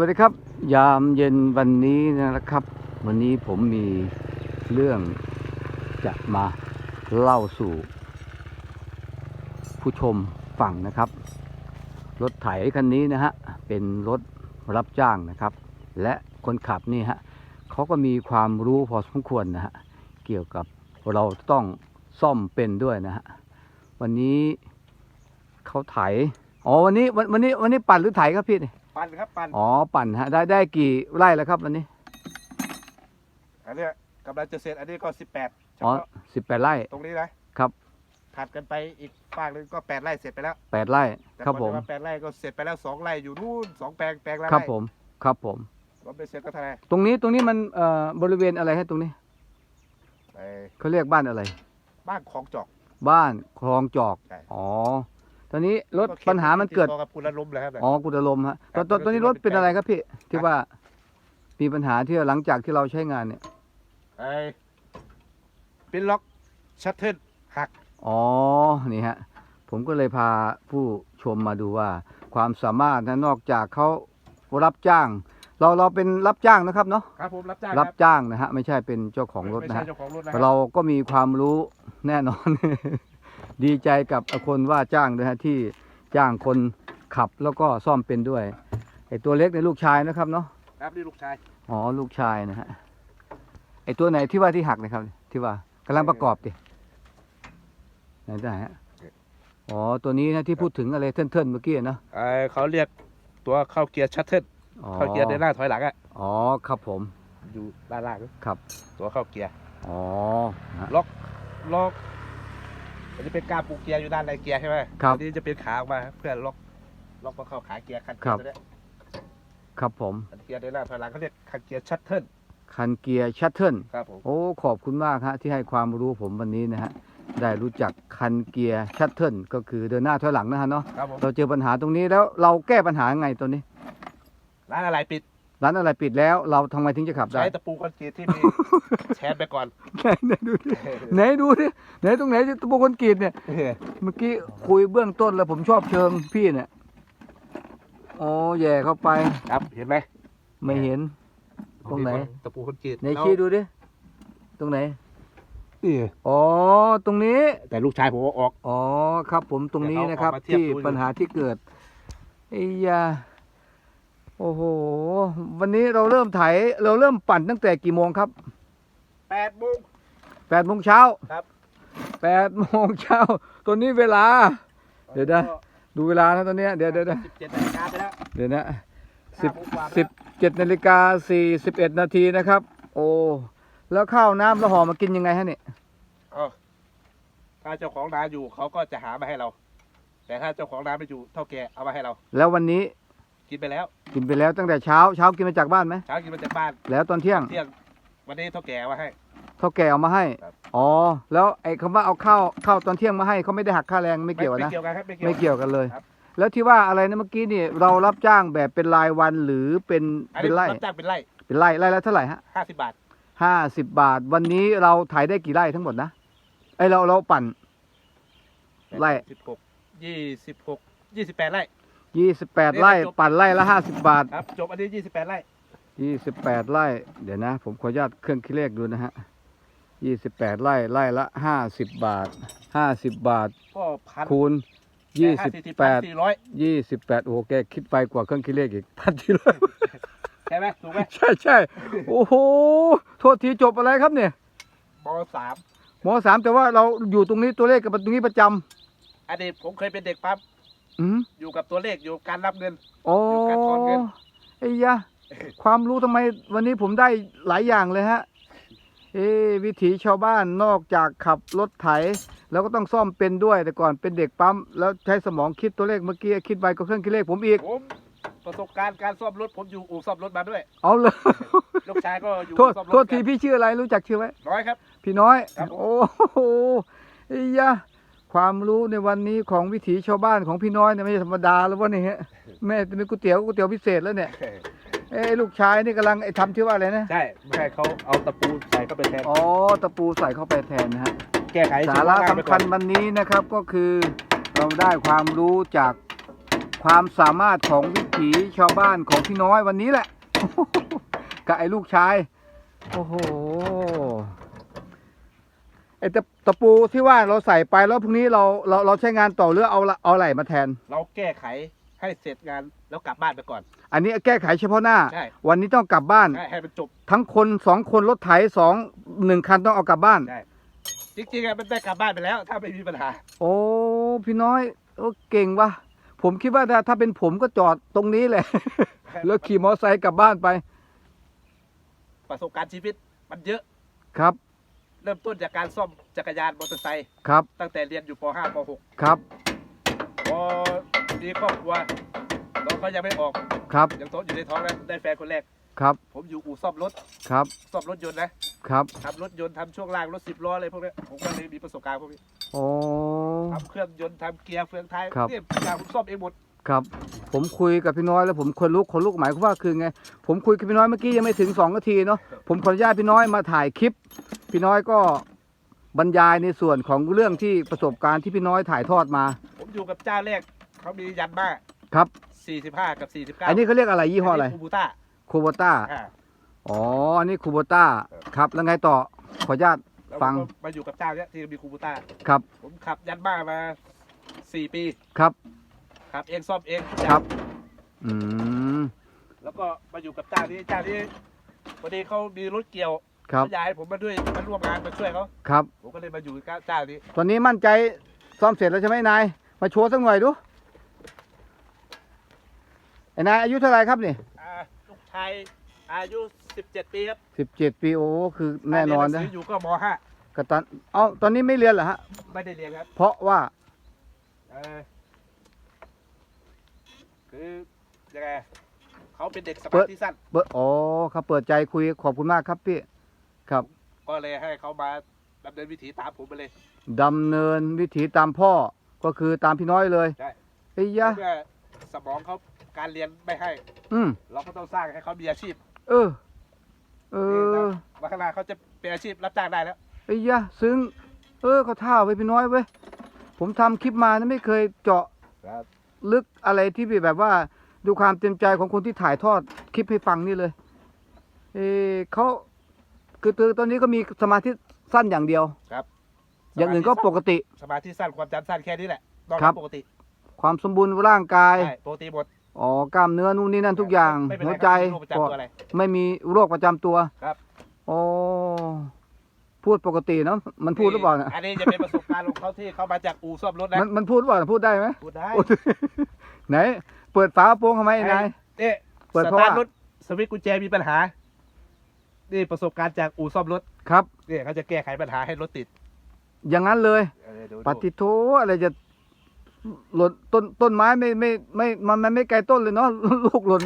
วัสดีครับ ยามเย็นวันนี้นะครับ วันนี้ผมมีเรื่องจะมาเล่าสู่ ผู้ชมฟังนะครับ รถไถคันนี้นะฮะเป็นรถรับจ้างนะครับ และคนขับนี่ฮะเขาก็มีความรู้พอสมควรนะฮะเกี่ยวกับเราต้องซ่อมเป็นด้วยนะฮะวันนี้เขาไถอ๋อวันนี้วันวันนี้วันนี้ปั่นหรือไถครับพี่ ปั่นครับปั่นอ๋อปั่นฮะได้ได้กี่ไร่แล้วครับวันนี้อันเนี้ยกำลังจะเสร็จอันนี้ก็สิบแปดเฉอ๋อพาะสิบแปดไร่ตรงนี้นะครับถัดกันไปอีกฝากหนึงก็แปดไร่เสร็จไปแล้วแปดไร่แต่ครับก่อนผมจะาแปดไร่ก็เสร็จไปแล้วสองไร่อยู่นู่นสองแปลงแปลงละครับไร่ผมครับผมรถไปเสร็จก็เท่าไหร่ตรงนี้ตรงนี้มันเอ่อบริเวณอะไรฮะตรงนี้ไอ้เขาเรียกบ้านอะไร บ้านคลองจอก บ้านคลองจอกใช่อ๋อ ตอนนี้รถก็เขตปัญหามันเกิดติต่อกับคุณละลมเลยครับเนี่ยอ๋อกุฎลมฮะตอนตอนครับตอนนี้รถเป็นเป็นอะไรครับพี่ที่ครับว่ามีปัญหาที่หลังจากที่เราใช้งานเนี่ยไอ้ปินล็อกชัตเทิลหักอ๋อนี่ฮะผมก็เลยพาผู้ชมมาดูว่า ความสามารถนะนอกจากเขารับจ้าง เราเราเป็นรับจ้างนะครับเนาะครับผมรับจ้างรับจ้างนะฮะไม่ใช่เป็นเจ้าของรถไม่นะใช่ฮะเจ้าของรถนะคบเราก็มีความรู้แน่นอน ดีใจกับคนว่าจ้างด้วยฮะที่จ้างคนขับแล้วก็ซ่อมเป็นด้วยไอตัวเล็กในยลูกชายนะครับเนาะครับนี่ลูกชายอ๋อลูกชายนะฮะไอตัวไหนที่ว่าที่หักนะครับ ที่ว่ากำลังประกอบดิไหนได้ฮะอ๋อตัวนี้นะที่พูดถึงอะไรเทินๆเมื่อกี้เนาะไอ้เขาเรียกตัวเข้าเกียร์ชัตเทิลอ๋อเข้าเกียร์เดินหน้าถอยหลังอะอ๋อครับผมอยู่ด้านล่างครับ ตัวเข้าเกียร์อ๋อฮะล็อกล็อก อันนี้เป็นการปูเกียร์อยู่ด้านในเกียร์ใช่ไหมครับอันนี้จะเป็นขาออกมาเพื่อล็อกล็อกมาเข้าขาเกียร์คันเกีครัยบร์ตัวเนี้ยครับผมคันเกียร์เดินหน้าถอยหลังเขาเรียกคันเกียร์ชัตเทิลคันเกียร์ชัตเทิลครับผมโอ้ขอบคุณมากฮะที่ให้ความรู้ผมวันนี้นะฮะได้รู้จักคันเกียร์ชัตเทิลก็คือเดินหน้าถอยหลังนะฮะเนาะครับผมเราเจอปัญหาตรงนี้แล้วเราแก้ปัญหายังไงตัวนี้ร้านอะไรปิด ร้านอะไรปิดแล้วเราทำไมถึงจะขับได้ ใช้ตะปูคอนกรีตที่มี แชนไปก่อน ไหนไหนดูดิไหนดูดิไหนตรงไหนที่ตัวคนกรีดเนี่ย เมื่อกี้คุยเบื้องต้นแล้วผมชอบเชิงพี่เนี่ยอ๋อแย่เข้าไป ครับเห็นไหมไม่เห็น ตรงไหน ตะปูคอนกรีตไหนชี้ดูดิ ตรงไหน นี่อ๋อ ตรงนี้ แต่ลูกชายผมเอาออก อ๋อ ครับ ผมตรงนี้นะครับเดี๋ยวเขาออกมาเทียบที่ดูอยู่ปัญหาที่เกิดไอ้ยา โอ้โห วันนี้เราเริ่มไถเราเริ่มปั่นตั้งแต่กี่โมงครับแปดโมง แปดโมงเช้าครับ แปดโมงเช้าตัวนี้เวลา เดี๋ยวนะ ดูเวลานะตอนเนี้ยเดี๋ยวเดี๋ยวเดี๋ยวสิบเจ็ดนาฬิกาไปแล้วเดี๋ยวนะสิบห้าโมงกว่าไปสิบเจ็ดนาฬิกาสี่สิบเอ็ดนาทีนะครับ โอ้แล้วข้าวน้ำแล้วห่อมากินยังไงฮะเนี่ยเอ้าถ้าเจ้าของนาอยู่เขาก็จะหามาให้เรา แต่ถ้าเจ้าของนาไม่อยู่เท่าแก่เอามาให้เรา แล้ววันนี้ กินไปแล้วกินไปแล้วตั้งแต่เช้าเช้ากินมาจากบ้านไหมเช้ากินมาจากบ้านแล้วตอนเที่ยงเที่ยงวันนี้เท่าแก่เอามาให้ เท่าแก่เอามาให้ ครับ อ๋อ แล้วไอ้คำว่าเอาข้าวข้าวตอนเที่ยงมาให้เขาไม่ได้หักค่าแรงไม่เกี่ยวไม่นะเกี่ยวกันครับไม่เกี่ยว ไม่เกี่ยวกันเลย ครับ แล้วที่ว่าอะไรนะเมื่อกี้นี่เรารับจ้างแบบเป็นรายวันหรือเป็นอันเป็นี้นไร่รับจ้างเป็นไร่เป็นไร่ไร่ละเท่าไหร่ฮะห้าสิบบาทห้าสิบบาท วันนี้เราถ่ายได้กี่ไร่ทั้งหมดนะไอยเราเราปั่น ไร่ สิบหกยี่สิบหกยี่สิบแปดไร่ ยี่สิบแปดนี่ไร่จบ ปั่นไร่ละห้าสิบบาทครับ จบอันนี้ยี่สิบแปดไร่ยี่สิบแปดไร่ เดี๋ยวนะ ผมขออนุญาตเครื่องคิดเลขดูนะฮะยี่สิบแปดไร่ไร่ละห้าสิบบาทห้าสิบบาท ก็พันคูณยี่สิบแปดสี่ร้อยยี่สิบแปดโอ้โหแกคิดไปกว่าเครื่องคิดเลขอีกพันทีเลยใช่ไหมถูกไหมใช่ใช่โอ้โห โทษทีจบอะไรครับเนี่ยมสามหมอสามแต่ว่าเราอยู่ตรงนี้ตัวเลขกับตรงนี้ประจำอดีตผมเคยเป็นเด็กปั๊ม อืมอยู่กับตัวเลขอยู่การรับเงิน โอ้อยู่การถอนเงิน ไอ้ยะ ความรู้ทำไมวันนี้ผมได้หลายอย่างเลยฮะ เอ้วิถีชาวบ้านนอกจากขับรถไถ แล้วก็ต้องซ่อมเป็นด้วยแต่ก่อนเป็นเด็กปั๊ม แล้วใช้สมองคิดตัวเลขเมื่อกี้คิดไปก็เครื่องคิดเลขผมอีก ผมประสบการณ์การซ่อมรถผมอยู่อู่ซ่อมรถมาด้วย เอาเลย ลูกชายก็อยู่โทษซ่อมรถโทษทีพี่ชื่ออะไรรู้จักชื่อไหม น้อยครับ พี่น้อย ครับผม โอ้โหไอ้ยะ ความรู้ในวันนี้ของวิถีชาวบ้านของพี่น้อยเนี่ยไม่ใช่ธรรมดาแล้ววะเนี่ยฮะแม่จะมีก๋วยเตี๋ยวก๋วยเตี๋ยวพิเศษแล้วเนี่ยเอ้ยลูกชายนี่กำลังไอ้ทำที่ว่าอะไรนะใช่ไม่ให้เขาเอาตะปูใส่เข้าไปแทนอ๋อตะปูใส่เข้าไปแทนนะฮะแก้ไขสาระเฉพะหน้สำไปก่คัอญวันนี้นะครับก็คือเราได้ความรู้จากความสามารถของวิถีชาวบ้านของพี่น้อยวันนี้แหละกับไอ้ลูกชายโอ้โหไอ้ตะ ตะปูที่ว่าเราใส่ไปแล้วพรุ่งนี้เราเราเราใช้งานต่อหรือเอาละเอาไหลมาแทน เราแก้ไขให้เสร็จงานแล้วกลับบ้านไปก่อน อันนี้แก้ไขเฉพาะหน้า ใช่ วันนี้ต้องกลับบ้าน ให้ให้มันจบทั้งคนสองคนรถไถสองหนึ่งคันต้องเอากลับบ้านใช่จริงๆอะมันได้กลับบ้านไปแล้ว ถ้าไม่มีปัญหา โอ้พี่น้อยโอ้เก่งวะผมคิดว่าถ้าถ้าเป็นผมก็จอดตรงนี้แหละ แล้วขี่มอเตอร์ไซค์กลับบ้านไปประสบการณ์ชีวิตมันเยอะ ครับ เริ่มต้นจากการซ่อมจักรยานมอเตอร์ไซค์ครับ ตั้งแต่เรียนอยู่ป .5 ป ครับ .6 พอมีครอบครัวน้องเขายังไม่ออกครับ ยังโตอยู่ในท้องนะได้แฟนคนแรก ครับ ผมอยู่อู่ซ่อมรถครับ ซ่อมรถยนต์นะครับ ทำรถยนต์ทำช่วงล่างรถสิบล้ออะไรพวกเนี้ยผมก็เลยมีประสบการณ์พวกนี้โอ้ ทำเครื่องยนต์ทำเกียร์เฟืองท้ายครับ เนี่ยทุกอย่างผมซ่อมเองหมด ครับ ผมคุยกับพี่น้อยแล้วผมคนลุกคนลุกหมายความว่าคือไง ผมคุยกับพี่น้อยเมื่อกี้ยังไม่ถึงสองนาทีเนาะผมขออนุญาตพี่น้อยมาถ่ายคลิป พี่น้อยก็บรรยายในส่วนของเรื่องที่ประสบการณ์ที่พี่น้อยถ่ายทอดมาผมอยู่กับเจ้าแรกเขามียันมาครับ 45 กับ 49อันนี้เขาเรียกอะไรยี่ห้ออะไรคูบูต้าคูโบต้าอ่าอ๋ออันนี้คูโบต้าครับแล้วไงต่อขออนุญาต แล้วฟัง ผมก็มาอยู่กับเจ้าเนี้ยที่มีคูบูต้าครับผมขับยันมามา 4 ปี ครับ ขับเองซ่อมเองทุกอย่าครังบอืม แล้วก็มาอยู่กับเจ้านี้เจ้านี้พอดีเขามีรถเกี่ยวครับ เขาอยากให้ผมมาด้วยมาร่วมงานมาช่วยเขาครับ ผมก็เลยมาอยู่กับเจ้านี้ตอนนี้มั่นใจซ่อมเสร็จแล้วใช่ไหมนาย มาโชว์สักหน่อยดู ไอ้นายอายุเท่าไหรครับนี่อ่าลูกชายอายุ 17 ปีครับสิบเจ็ดปีโอ้คือแน่นอนเรียหนะงสือยู่ก็มกระตัน เอ้าตอนนี้ไม่เรียนเหรอฮะ .5 ไม่ได้เรียนครับเพราะว่า เออ คือยังไงเขาเป็นเด็กสมาธิสั้น เปิดอ๋อครับเปิดใจคุยขอบคุณมากครับพี่ครับ ก็เลยให้เขามาดำเนินวิถีตามผมไปเลย ดำเนินวิถีตามพ่อก็คือตามพี่น้อยเลยใช่ ไอ้ยะ เพื่อสมองเขาการเรียนไม่ให้ อืมเราก็ต้องสร้างให้เขามีอาชีพเออ เออวันข้างหน้าเขาจะเป็นอาชีพรับจ้างได้แล้วไอ้ยะซึ้ง เออเขาท่าไว้พี่น้อยเว้ยผมทำคลิปมานะไม่เคยเจาะ ครับ ลึกอะไรที่แบบว่าดูความเต็มใจของคนที่ถ่ายทอดคลิปให้ฟังนี่เลย เออเขาคือตัวตอนนี้ก็มีสมาธิสั้นอย่างเดียว ครับ อย่างอื่นก็ปกติ สมาธิสั้นความจำสั้นแค่นี้แหละนอกครันั้บนปกติ ความสมบูรณ์ร่างกาย ใช่ปกติหมด อ๋อกล้ามเนื้อนู่นนี่นั่นทุกอย่าง ไม่เป็นไรหัวใจ ครับไม่มีโรคประจำตัวอะไรไม่มีโรคประจำตัวครับโอ้ พูดปกติเนาะมันพูดหรือเปล่าเนี่ยอันนี้จะเป็นประสบการณ์ของเขาที่เขามาจากอู่ซ่อมรถนะมันมันพูดหรือเปล่าพูดได้ไหมพูดได้พูดไหน เปิดฝาโปรงทำไมไอ้นายนี่เปิดสเพราะตาว่า ร์ทรถสวิตช์กุญแจมีปัญหา นี่ประสบการณ์จากอู่ซ่อมรถครับนี่เขาจะแก้ไขปัญหาให้รถติดอย่างนั้นเลย เออดูปฏิโทอะไรจะหล่นต้นต้นไม้ไม่ไม่ไม่มันมันไม่ไกลต้นเลยเนาะ ลูกหล่น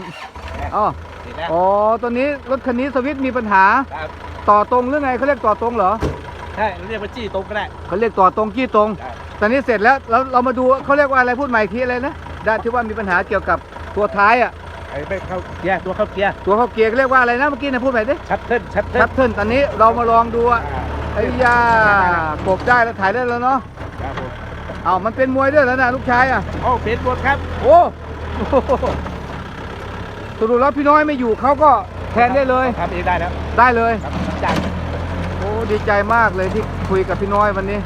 อ๋อติดแล้วอ๋อตอนนี้รถคันนี้สวิตช์มีปัญหา ครับ ต่อตรงหรือไงเขาเรียกต่อตรงเหรอใช่เราเรียกว่าจี้ตรงก็ได้ เขาเรียกต่อตรงกี้ตรงใช่ตอนนี้เสร็จแล้วเราเรามาดูเขาเรียกว่าอะไรพูดใหม่อีกทีอะไรนะด้านที่ว่ามีปัญหาเกี่ยวกับตัวท้ายอะไอ้ไม่เข้าเกียร์ตัวเข้าเกียร์ตัวเขาเกียร์เรียกว่าอะไรนะเมื่อกี้นะพูดใหม่ดิชัดเทิลชัดเทิชัลดเทิลตอนนี้เรามาลองดูอะอ่าไอ้ยากบได้แล้วถ่ายได้แล้วเนาะครับผมเอามันเป็นมวยด้วยแล้วนะลูกชายอะ โอ้เป็นหมดครับ โอ้สรุปแล้วพี่น้อยไม่อยู่เขาก็ แทนได้เลย ทำเองได้แล้วได้เลย ครับจากโอ้ดีใจมากเลยที่คุยกับพี่น้อยวันนี้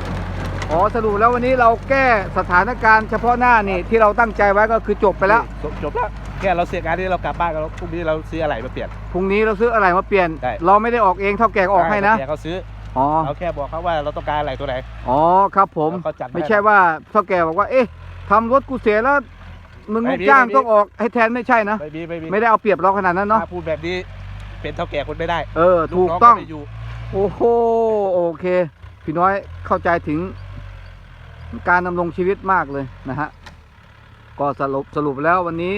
อ๋อสรุปแล้ววันนี้เราแก้สถานการณ์เฉพาะหน้านี่ที่เราตั้งใจไว้ก็คือจบไปแล้วจบจบแล้วแค่เราเสียงานนี้เรากลับบ้านกันแล้วพรุ่งนี้เราซื้ออะไรมาเปลี่ยน พรุ่งนี้เราซื้ออะไรมาเปลี่ยน ได้ เราไม่ได้ออกเองเท่าแก่ก็ออกให้นะแกเขาซื้ออ๋อเราแค่บอกเขาว่าเราต้องการอะไรตัวไหน อ๋อครับผมแล้วเขาจัดให้ ไม่ใช่ว่าเท่าแก่บอกว่าเอ๊ะทำรถกูเสียแล้ว มึงไม่ลูกมีจ้างไม่มีต้องออกให้แทนไม่ใช่นะไม่มีไม่มีไม่ได้เอาเปรียบเราขนาดนั้นเนาะถ้าพูดแบบนี้เป็นเท่าแก่คนไม่ได้ เออลูถูกกน้องต้องไม่อยู่โอ้โห โอเค พี่น้อยเข้าใจถึงการดำรงชีวิตมากเลยนะฮะ ก็สรุปสรุปแล้ววันนี้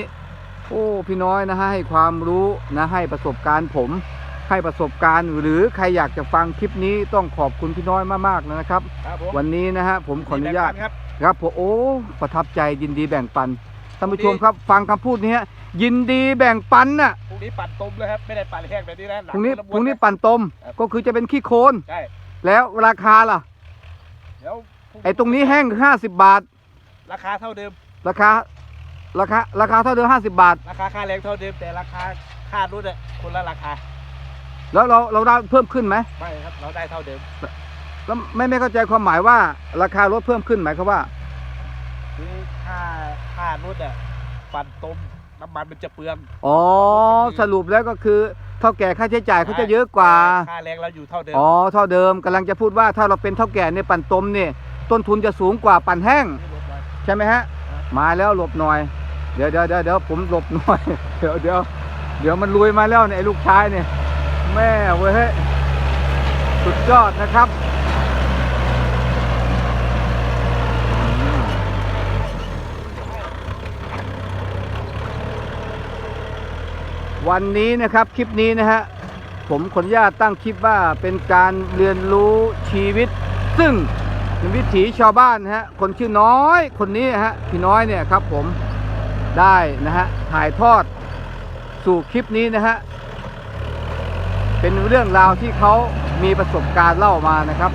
โอ้ พี่น้อยนะฮะให้ความรู้นะให้ประสบการณ์ผม ให้ประสบการณ์หรือใครอยากจะฟังคลิปนี้ต้องขอบคุณพี่น้อยมากๆเลยนะครับครับผมวันนี้นะฮะผมขออนุญาตมีแบ่งปัครับครับผมโอ้ประทับใจยินดีแบ่งปัน ท่านผู้ชมครับฟังคำพูดนี้ฮะยินดีแบ่งปันน่ะพรุ่งนี้ปั่นต้มเลยครับ ไม่ได้ปั่นแห้งแบบนี้นะหพรุ่งนี้กะบพวนรุ่งนี้ะปั่นตมครับ ก็คือจะเป็นขี้โคลนใช่แล้วราคาล่ะ เดี๋ยวไอ้ตรงนี้แห้งห้าสิบบาท ราคาเท่าเดิม ราคา ราคา ราคาเท่าเดิมห้าสิบบาท ราคาค่าแรงเท่าเดิมแต่ราคาค่ารถอะคนละราคาแล้วเราเราได้เพิ่มขึ้นไหมไม่ครับเราได้เท่าเดิม แล้วไม่ไม่เข้าใจความหมายว่าราคารถเพิ่มขึ้นหมายความว่า คือค่าค่ารถอะปั่นต้มน้ำมันมันจะเปลืองอ๋อสรุปแล้วก็คือเท่าแก่ค่าใช้จ่ายเขาจะเยอะกว่า ค่าแรงเราอยู่เท่าเดิมอ๋อเท่าเดิมกำลังจะพูดว่าถ้าเราเป็นเท่าแก่ในปั่นต้มเนี่ยต้นทุนจะสูงกว่าปั่นแห้งนี่ลดมาใช่ไหมฮะ มาแล้วหลบหน่อยเดี๋ยวเดี๋ยวเดี๋ยวเดี๋ยวผมหลบหน่อย เดี๋ยวเดี๋ยวเดี๋ยวมันลุยมาแล้วเนี่ยไอ้ลูกชายเนี่ยแม่เว้ยเฮ้ยสุดยอดนะครับ วันนี้นะครับคลิปนี้นะฮะผมขออนุญาตตั้งคลิปว่าเป็นการเรียนรู้ชีวิต ซึ่งเป็นวิถีชาวบ้านนะฮะคนชื่อน้อยคนนี้นะฮะพี่น้อยเนี่ยครับผมได้นะฮะถ่ายทอดสู่คลิปนี้นะฮะเป็นเรื่องราวที่เขามีประสบการณ์เล่ามานะครับ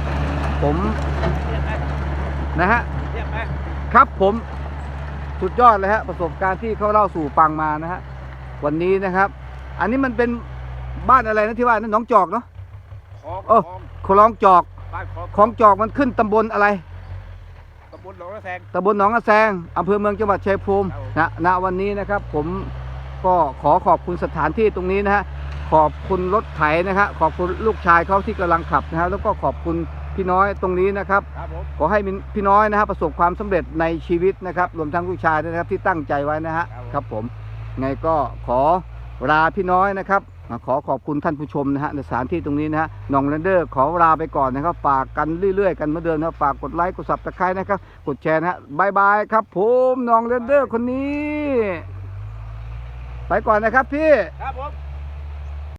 ผมนะฮะครับผมสุดยอดเลยฮะประสบการณ์ที่เขาเล่าสู่ฟังมานะฮะวันนี้นะครับ อันนี้มันเป็นบ้านอะไรนะที่ว่านั่นหน้องจอกเนาะคลองเออคลองคลองจอกบ้านคลองของจอกมันขึ้นตำบลอะไรตำบลหนองระแซงตำบลหนองกระแซงอำเภอเมืองจังหวัดชัยภูมิครับผมนะณวันนี้นะครับ ผมก็ขอขอบคุณสถานที่ตรงนี้นะฮะขอบคุณรถไถนะฮะขอบคุณลูกชายเขาที่กำลังขับนะฮะแล้วก็ขอบคุณพี่น้อยตรงนี้นะครับครับผมขอให้พี่น้อยนะฮะประสบความสำเร็จในชีวิตนะครับ รวมทั้งลูกชายด้วยนะครับที่ตั้งใจไว้นะฮะครับผมไงก็ขอ ลาพี่น้อยนะครับ ขอขอบคุณท่านผู้ชมนะฮะในสถานที่ตรงนี้นะฮะน้องเรนเดอร์ขอลาไปก่อนนะครับ ฝากกันเรื่อยๆ กันเมื่อเดิมนะฝากกดไลค์กดซับสไครต์นะครับ กดแชร์นะฮะบายบายครับผมน้องเรนเดอร์คนนี้ ไปก่อนนะครับพี่ ครับผม